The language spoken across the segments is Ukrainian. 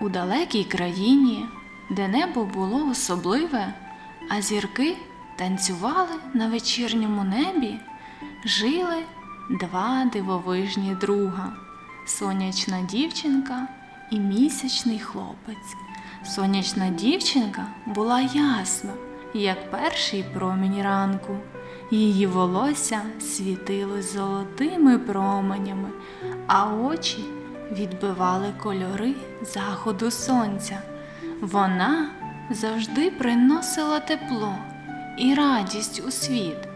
У далекій країні, де небо було особливе, а зірки танцювали на вечірньому небі, жили два дивовижні друга сонячна дівчинка і місячний хлопець. Сонячна дівчинка була ясна, як перший промінь ранку. Її волосся світилось золотими променями, а очі відбивали кольори заходу сонця. Вона завжди приносила тепло і радість у світ,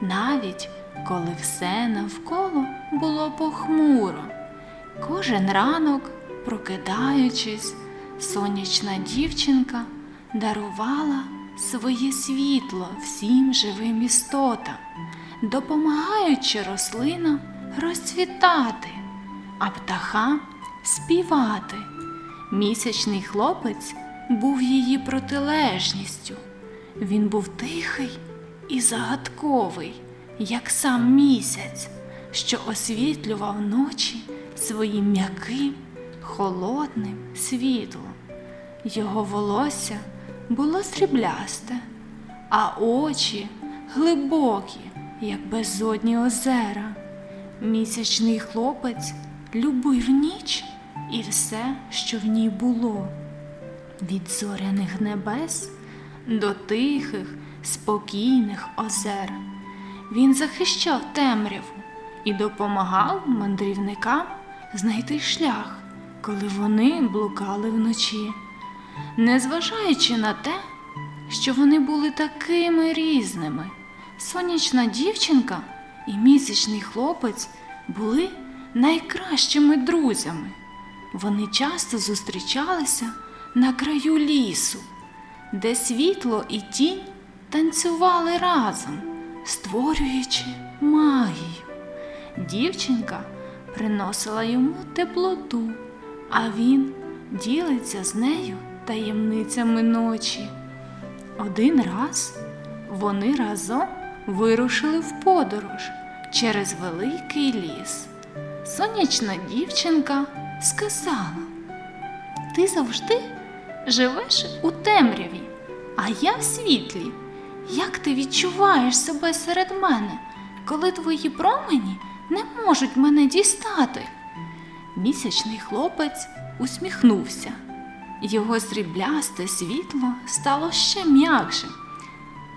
навіть коли все навколо було похмуро. Кожен ранок, прокидаючись, сонячна дівчинка дарувала своє світло всім живим істотам, допомагаючи рослинам розцвітати, а птахам співати. Місячний хлопець був її протилежністю. Він був тихий і загадковий, як сам місяць, що освітлював ночі своїм м'яким, холодним світлом. Його волосся було сріблясте, а очі глибокі, як безодні озера. Місячний хлопець любив ніч і все, що в ній було. Від зоряних небес до тихих, спокійних озер. Він захищав темряву і допомагав мандрівникам знайти шлях, коли вони блукали вночі. Незважаючи на те, що вони були такими різними, сонячна дівчинка і місячний хлопець були найкращими друзями. Вони часто зустрічалися на краю лісу, де світло і тінь танцювали разом, створюючи магію. Дівчинка приносила йому теплоту, а він ділиться з нею таємницями ночі. Один раз вони разом вирушили в подорож через великий ліс. Сонячна дівчинка сказала: Ти завжди живеш у темряві, а я в світлі. Як ти відчуваєш себе серед мене, коли твої промені не можуть мене дістати? Місячний хлопець усміхнувся. Його сріблясте світло стало ще м'якшим.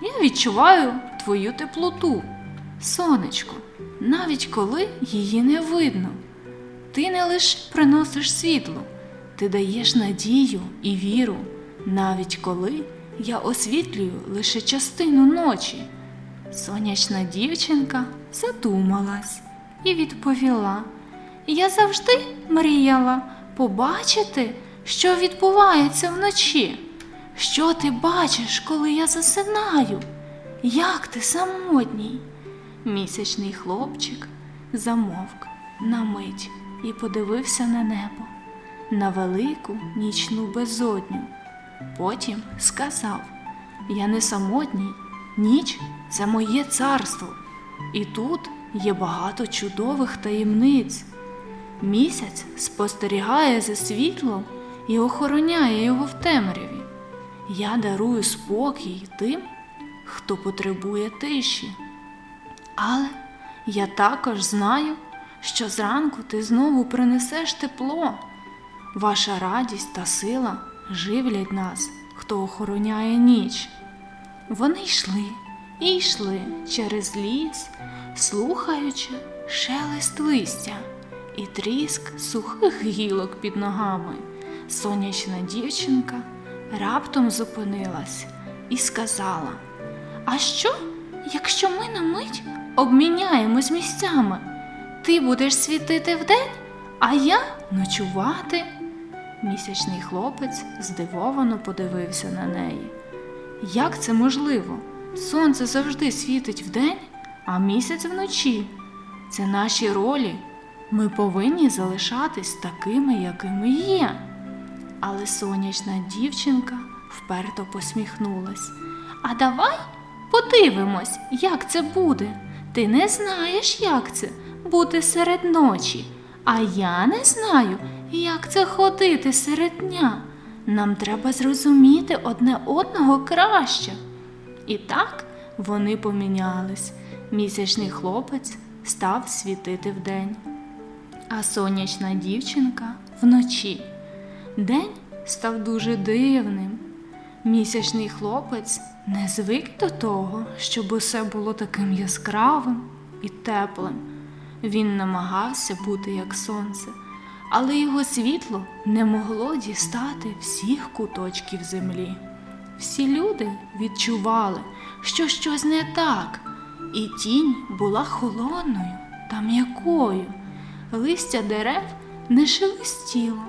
Я відчуваю твою теплоту, сонечко, навіть коли її не видно. Ти не лише приносиш світло, ти даєш надію і віру, навіть коли я освітлюю лише частину ночі. Сонячна дівчинка задумалась і відповіла: Я завжди мріяла побачити, що відбувається вночі. Що ти бачиш, коли я засинаю? Як ти самотній? Місячний хлопчик замовк на мить і подивився на небо, на велику нічну безодню. Потім сказав: Я не самотній, ніч це моє царство, і тут є багато чудових таємниць. Місяць спостерігає за світлом і охороняє його в темряві. Я дарую спокій тим, хто потребує тиші. Але я також знаю, що зранку ти знову принесеш тепло. Ваша радість та сила живлять нас, хто охороняє ніч. Вони йшли і йшли через ліс, слухаючи шелест листя і тріск сухих гілок під ногами. Сонячна дівчинка раптом зупинилась і сказала: А що, якщо ми на мить обміняємось місцями? Ти будеш світити вдень, а я ночувати. Місячний хлопець здивовано подивився на неї. Як це можливо? Сонце завжди світить вдень, а місяць вночі. Це наші ролі. Ми повинні залишатись такими, якими є. Але сонячна дівчинка вперто посміхнулась. А давай подивимось, як це буде. Ти не знаєш, як це бути серед ночі, а я не знаю, Як це ходити серед дня? Нам треба зрозуміти одне одного краще. І так вони помінялись. Місячний хлопець став світити вдень, а сонячна дівчинка вночі. День став дуже дивним. Місячний хлопець не звик до того, щоб усе було таким яскравим і теплим. Він намагався бути як сонце, але його світло не могло дістати всіх куточків землі. Всі люди відчували, що щось не так, і тінь була холодною та м'якою. Листя дерев не шелестіло,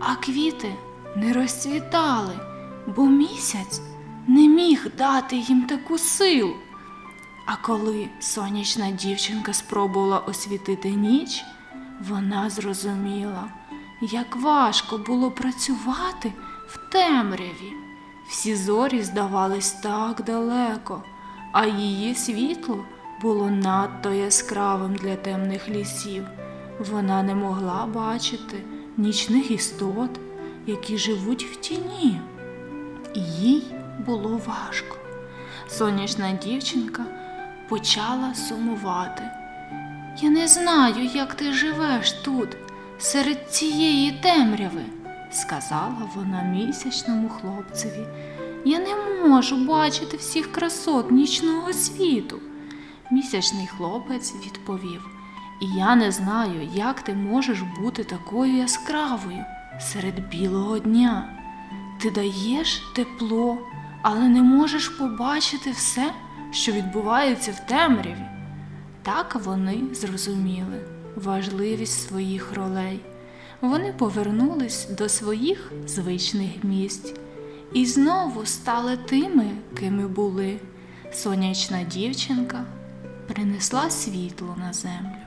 а квіти не розцвітали, бо місяць не міг дати їм таку силу. А коли сонячна дівчинка спробувала освітити ніч, вона зрозуміла, як важко було працювати в темряві. Всі зорі здавались так далеко, а її світло було надто яскравим для темних лісів. Вона не могла бачити нічних істот, які живуть в тіні. І їй було важко. Сонячна дівчинка почала сумувати. Я не знаю, як ти живеш тут, серед цієї темряви, сказала вона місячному хлопцеві. Я не можу бачити всіх красот нічного світу. Місячний хлопець відповів: І я не знаю, як ти можеш бути такою яскравою серед білого дня. Ти даєш тепло, але не можеш побачити все, що відбувається в темряві. Так вони зрозуміли важливість своїх ролей. Вони повернулись до своїх звичних місць і знову стали тими, кими були. Сонячна дівчинка принесла світло на землю,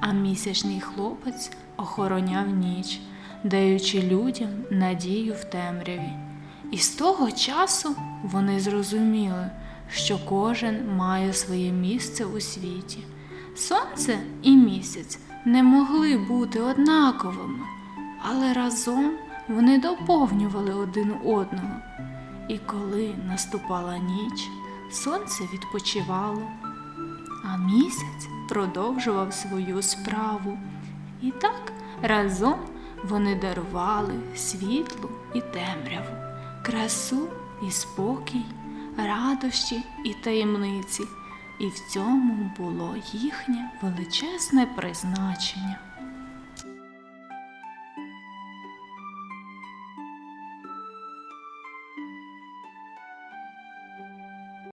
а місячний хлопець охороняв ніч, даючи людям надію в темряві. І з того часу вони зрозуміли, що кожен має своє місце у світі. Сонце і місяць не могли бути однаковими, але разом вони доповнювали один одного. І коли наступала ніч, сонце відпочивало, а місяць продовжував свою справу. І так разом вони дарували світлу і темряву, красу і спокій, радощі і таємниці. І в цьому було їхнє величезне призначення.